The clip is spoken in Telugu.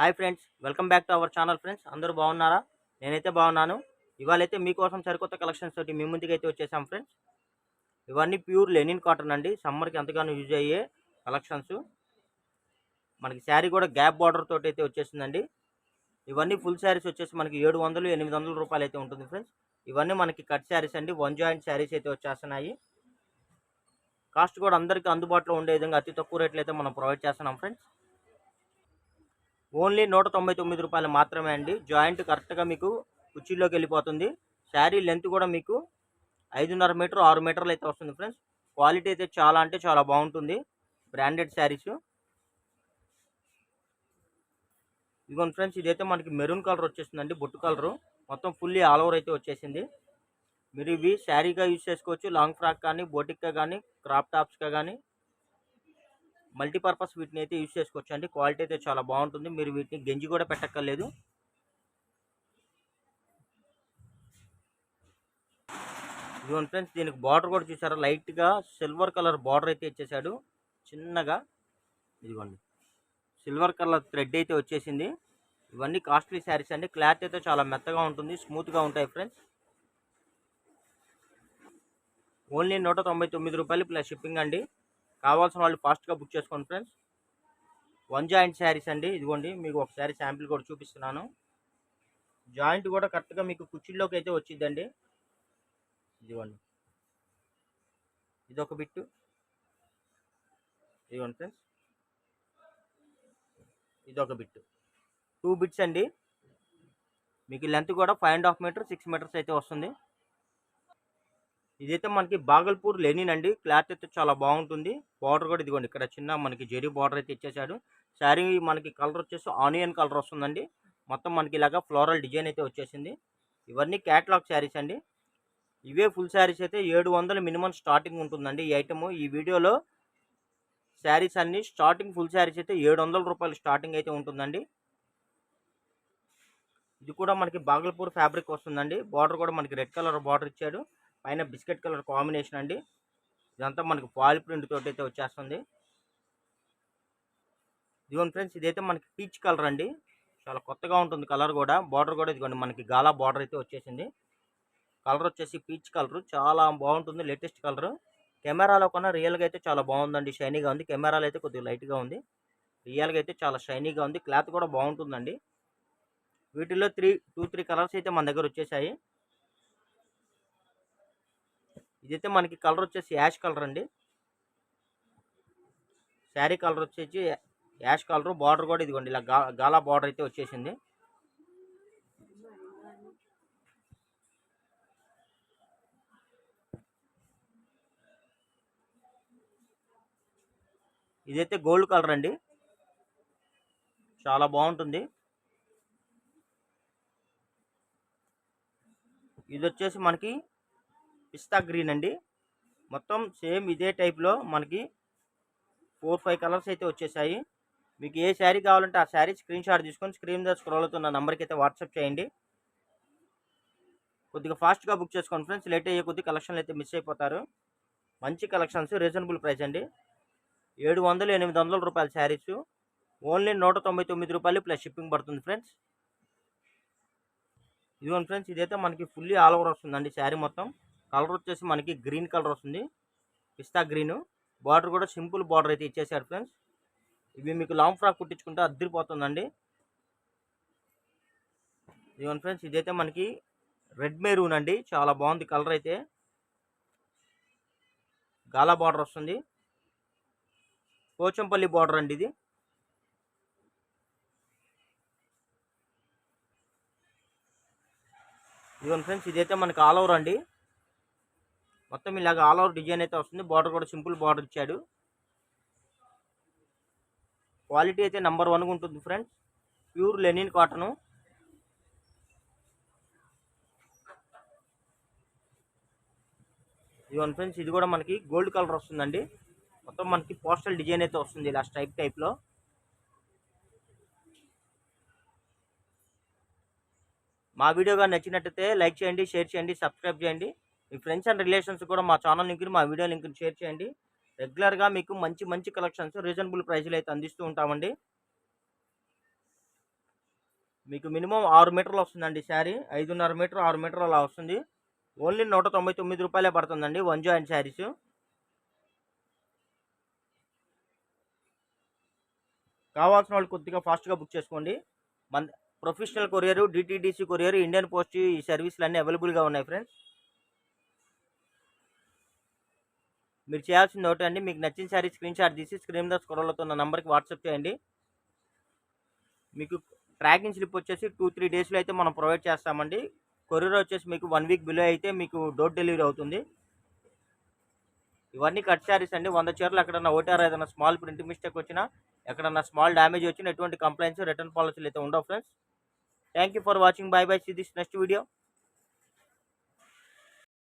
Hi friends welcome back to our channel friends. అందరూ బాగున్నారా? నేనైతే బాగున్నాను. ఇవాళ అయితే మీకోసం సరికొత్త కలెక్షన్స్ తోటి మీ ముందుకు అయితే వచ్చేసాం ఫ్రెండ్స్. ఇవన్నీ ప్యూర్ లెనిన్ కాటన్ అండి. సమ్మర్కి ఎంతగానో యూజ్ అయ్యే కలెక్షన్స్ మనకి శారీ కూడా గ్యాప్ బార్డర్ తోటి అయితే వచ్చేసిందండి. ఇవన్నీ ఫుల్ శారీస్ వచ్చేసి మనకి ఏడు వందలు ఎనిమిది వందల రూపాయలు అయితే ఉంటుంది ఫ్రెండ్స్. ఇవన్నీ మనకి కట్ శారీస్ అండి. వన్ జాయింట్ శారీస్ అయితే వచ్చేస్తున్నాయి. కాస్ట్ కూడా అందరికీ అందుబాటులో ఉండే విధంగా అతి తక్కువ రేట్లు అయితే మనం ప్రొవైడ్ చేస్తున్నాం ఫ్రెండ్స్. ఓన్లీ నూట తొంభై తొమ్మిది రూపాయలు మాత్రమే అండి. జాయింట్ కరెక్ట్గా మీకు కుర్చీలోకి వెళ్ళిపోతుంది. శారీ లెంత్ కూడా మీకు ఐదున్నర మీటర్ ఆరు మీటర్లు అయితే వస్తుంది ఫ్రెండ్స్. క్వాలిటీ అయితే చాలా అంటే చాలా బాగుంటుంది. బ్రాండెడ్ శారీస్. ఇదిగోండి ఫ్రెండ్స్ ఇదైతే మనకి మెరూన్ కలర్ వచ్చేసిందండి బొట్టు కలరు. మొత్తం ఫుల్లీ ఆల్ ఓవర్ అయితే వచ్చేసింది. మీరు ఇవి శారీగా యూజ్ చేసుకోవచ్చు లాంగ్ ఫ్రాక్ కానీ బోటిక్గా కానీ క్రాప్ టాప్స్గా కానీ. మల్టీపర్పస్ వీటిని అయితే యూజ్ చేసుకోవచ్చు అండి క్వాలిటీ అయితే చాలా బాగుంటుంది. మీరు వీటిని గెంజి కూడా పెట్టక్కర్లేదు. ఇదిగోండి ఫ్రెండ్స్ దీనికి బార్డర్ కూడా చూసారా? లైట్గా సిల్వర్ కలర్ బార్డర్ అయితే ఇచ్చేసాడు చిన్నగా ఇదిగోండి. సిల్వర్ కలర్ థ్రెడ్ అయితే వచ్చేసింది. ఇవన్నీ కాస్ట్లీ శారీస్ అండి. క్లాత్ అయితే చాలా మెత్తగా ఉంటుంది. స్మూత్గా ఉంటాయి ఫ్రెండ్స్. ఓన్లీ నూట తొంభై తొమ్మిది రూపాయలు ప్లస్ షిప్పింగ్ అండి. కావాల్సిన వాళ్ళు ఫాస్ట్గా బుక్ చేసుకోండి ఫ్రెండ్స్. వన్ జాయింట్ శారీస్ అండి ఇదిగోండి మీకు ఒకసారి శాంపిల్ కూడా చూపిస్తున్నాను. జాయింట్ కూడా కరెక్ట్గా మీకు కుర్చీల్లోకి అయితే వచ్చిందండి ఇదిగోండి. ఇదొక బిట్టు. ఇదిగోండి ఫ్రెండ్స్. ఇదొక బిట్టు. టూ బిట్స్ అండి. మీకు లెంత్ కూడా five and half meter six meters అయితే వస్తుంది. ఇదైతే మనకి బాగల్పూర్ లెనిన్ అండి. క్లాత్ అయితే చాలా బాగుంటుంది. బార్డర్ కూడా ఇదిగోండి ఇక్కడ చిన్న మనకి జెరీ బార్డర్ అయితే ఇచ్చేసాడు శారీ మనకి కలర్ వచ్చేసి ఆనియన్ కలర్ వస్తుందండి. మొత్తం మనకి ఇలాగా ఫ్లోరల్ డిజైన్ అయితే వచ్చేసింది. ఇవన్నీ క్యాట్లాగ్ శారీస్ అండి. ఇవే ఫుల్ శారీస్ అయితే ఏడు వందల మినిమం స్టార్టింగ్ ఉంటుందండి ఈ ఐటమ్. ఈ వీడియోలో శారీస్ అన్ని స్టార్టింగ్ ఫుల్ శారీస్ అయితే ఏడు వందల రూపాయలు స్టార్టింగ్ అయితే ఉంటుందండి. ఇది కూడా మనకి బాగల్పూర్ ఫ్యాబ్రిక్ వస్తుందండి. బార్డర్ కూడా మనకి రెడ్ కలర్ బార్డర్ ఇచ్చాడు. పైన బిస్కెట్ కలర్ కాంబినేషన్ అండి. ఇదంతా మనకి పాల్ ప్రింట్ తోటి అయితే వచ్చేస్తుంది. ఇదిగోండి ఫ్రెండ్స్ ఇదైతే మనకి పీచ్ కలర్ అండి. చాలా కొత్తగా ఉంటుంది కలర్ కూడా. బార్డర్ కూడా ఇదిగోండి మనకి గాలా బార్డర్ అయితే వచ్చేసింది. కలర్ వచ్చేసి పీచ్ కలర్. చాలా బాగుంటుంది లేటెస్ట్ కలర్. కెమెరాలో కన్నా రియల్గా అయితే చాలా బాగుందండి షైనీగా ఉంది. కెమెరాలో అయితే కొద్దిగా లైట్గా ఉంది. రియల్గా అయితే చాలా షైనీగా ఉంది. క్లాత్ కూడా బాగుంటుందండి. వీటిలో త్రీ టూ త్రీ కలర్స్ అయితే మన దగ్గర వచ్చేసాయి. ఇదైతే మనకి కలర్ వచ్చేసి యాష్ కలర్ అండి. శారీ కలర్ వచ్చేసి యాష్ కలర్ బార్డర్ కూడా ఇదిగోండి ఇలా గాలా బార్డర్ అయితే వచ్చేసింది. ఇదైతే గోల్డ్ కలర్ అండి. చాలా బాగుంటుంది. ఇది వచ్చేసి మనకి పిస్తా గ్రీన్ అండి. మొత్తం సేమ్ ఇదే టైప్లో మనకి ఫోర్ ఫైవ్ కలర్స్ అయితే వచ్చేసాయి. మీకు ఏ శారీ కావాలంటే ఆ శారీ స్క్రీన్ షాట్ తీసుకొని స్క్రీన్ మీద స్క్రోల్ అవుతున్న నెంబర్కి అయితే వాట్సాప్ చేయండి. కొద్దిగా ఫాస్ట్గా బుక్ చేసుకోండి ఫ్రెండ్స్ లేట్ అయ్యే కొద్ది కలెక్షన్లు అయితే మిస్ అయిపోతారు. మంచి కలెక్షన్స్ రీజనబుల్ ప్రైస్ అండి. ఏడు వందలు ఎనిమిది వందల రూపాయల శారీస్. ఓన్లీ నూట తొంభై తొమ్మిది రూపాయలు ప్లస్ షిప్పింగ్ పడుతుంది ఫ్రెండ్స్ ఇదిగోండి ఫ్రెండ్స్ ఇదైతే మనకి ఫుల్లీ ఆల్ ఓవర్ వస్తుందండి శారీ మొత్తం. కలర్ వచ్చేసి మనకి గ్రీన్ కలర్ వస్తుంది. పిస్తా గ్రీన్. బార్డర్ కూడా సింపుల్ బార్డర్ అయితే ఇచ్చేసారు ఫ్రెండ్స్. ఇవి మీకు లాంగ్ ఫ్రాక్ కుట్టించుకుంటే అద్దరిపోతుందండి. ఇదిగోండి ఫ్రెండ్స్ ఇదైతే మనకి రెడ్ మెరూన్ అండి. చాలా బాగుంది కలర్ అయితే. గాలా బార్డర్ వస్తుంది. పోచంపల్లి బార్డర్ అండి ఇది. ఇదిగోండి ఫ్రెండ్స్ ఇదైతే మనకి ఆల్ ఓవర్ అండి. మొత్తం ఇలాగ ఆల్ ఓవర్ డిజైన్ అయితే వస్తుంది. బార్డర్ కూడా సింపుల్ బార్డర్ ఇచ్చాడు. క్వాలిటీ అయితే నెంబర్ వన్గా ఉంటుంది ఫ్రెండ్స్ ప్యూర్ లెనిన్ కాటను ఇదిగోండి ఫ్రెండ్స్ ఇది కూడా మనకి గోల్డ్ కలర్ వస్తుందండి. మొత్తం మనకి పోస్టల్ డిజైన్ అయితే వస్తుంది ఇలా స్ట్రైప్ టైప్లో మా వీడియో కానీ నచ్చినట్టయితే లైక్ చేయండి షేర్ చేయండి సబ్స్క్రైబ్ చేయండి. మీ ఫ్రెండ్స్ అండ్ రిలేషన్స్ కూడా మా ఛానల్ లింక్ని మా వీడియో లింక్ని షేర్ చేయండి. రెగ్యులర్గా మీకు మంచి మంచి కలెక్షన్స్ రీజనబుల్ ప్రైస్లో అయితే అందిస్తూ ఉంటామండి. మీకు మినిమం ఆరు మీటర్లు వస్తుందండి శారీ. ఐదున్నర మీటర్ ఆరు మీటర్ అలా వస్తుంది. ఓన్లీ నూట తొంభై తొమ్మిది రూపాయలే పడుతుందండి వన్ జాయింట్ శారీస్. కావాల్సిన వాళ్ళు కొద్దిగా ఫాస్ట్గా బుక్ చేసుకోండి. మన professional courier DTDC courier Indian post ఈ సర్వీసులు అన్నీ అవైలబుల్గా ఉన్నాయి ఫ్రెండ్స్ మీరు చేయాల్సింది నోట్ అండి. మీకు నచ్చిన శారీ స్క్రీన్ షాట్ తీసి స్క్రీన్ మీద స్క్రోల్ అవుతున్న నెంబర్కి వాట్సాప్ చేయండి. మీకు ట్రాకింగ్ స్లిప్ వచ్చేసి టూ త్రీ డేస్లో అయితే మనం ప్రొవైడ్ చేస్తామండి. కొరియర్ వచ్చేసి మీకు వన్ వీక్ బిలో అయితే మీకు డోర్ డెలివరీ అవుతుంది. ఇవన్నీ కట్ శారీస్ అండి. వంద చీరలు ఎక్కడన్నా ఓటార్ ఏదైనా స్మాల్ ప్రింట్ మిస్టేక్ వచ్చినా ఎక్కడన్నా స్మాల్ డ్యామేజ్ వచ్చినా ఎటువంటి కంప్లైంట్స్ రిటర్న్ పాలసీలు అయితే ఉండవు friends. Thank you for watching. Bye bye. See this next video